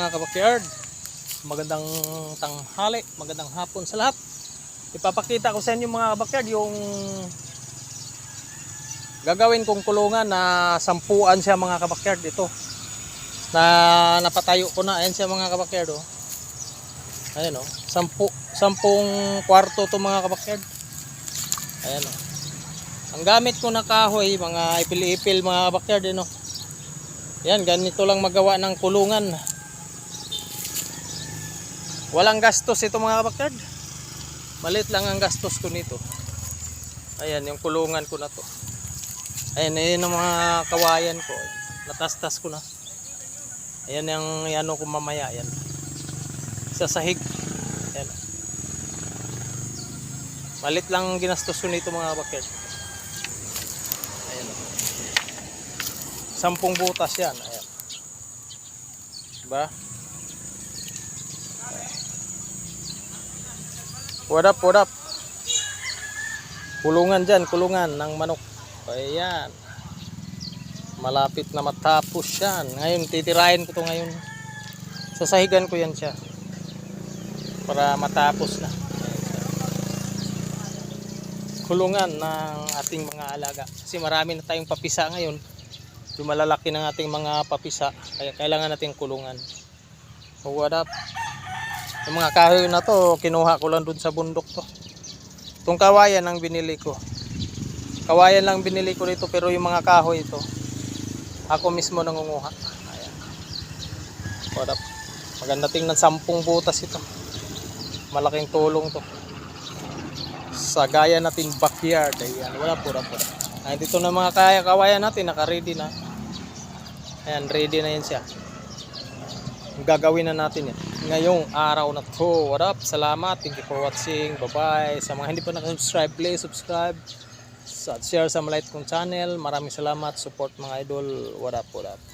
Mga kabakyard, magandang tanghali, magandang hapon sa lahat. Ipapakita ko sa inyo mga kabakyard yung gagawin kong kulungan na sampuan siya mga kabakyard ito. Na napatayo ko na, ayan siya mga kabakyard oh. Ayan oh, sampu, sampung kwarto to mga kabakyard. Ayan oh. Ang gamit ko na kahoy, mga ipil-ipil mga kabakyard eh, no? Yan, ganito lang magawa ng kulungan. Walang gastos ito mga kabakyard. Malit lang ang gastos ko nito. Ayan, yung kulungan ko na to. Ayan, ayan ang mga kawayan ko. Natastas ko na. Ayan yung ano ko mamaya. Ayan. Sa sahig. Ayan. Malit lang ang ginastos ko nito mga kabakyard. Ayan. Sampung butas yan. Ayan. Diba? What up, what up? Kulungan dyan, kulungan ng manok. Ayan. Malapit na matapos yan. Ngayon, titirahin ko to ngayon. Sasahigan ko yan siya. Para matapos na. Kulungan ng ating mga alaga. Kasi marami na tayong papisa ngayon. Lumalalaki ng ating mga papisa. Kaya kailangan natin kulungan. So, what up? Yung mga kahoy na to, kinuha ko lang dun sa bundok to. Itong kawayan ang binili ko. Kawayan lang binili ko dito pero yung mga kahoy ito, ako mismo nangunguha. Ayan. What up? Maganda tingnan, sampung butas ito. Malaking tulong to. Sa gaya natin backyard. Ayan, wala pura pura. Ayan, dito na mga kaya kawayan natin, naka-ready na. Ayan, ready na yan siya gagawin na natin yan. Ngayong araw na to. What up? Salamat. Thank you for watching. Bye bye sa mga hindi pa nakasubscribe please subscribe. At share sa maliit kong channel. Maraming salamat. Support mga idol. What up? What up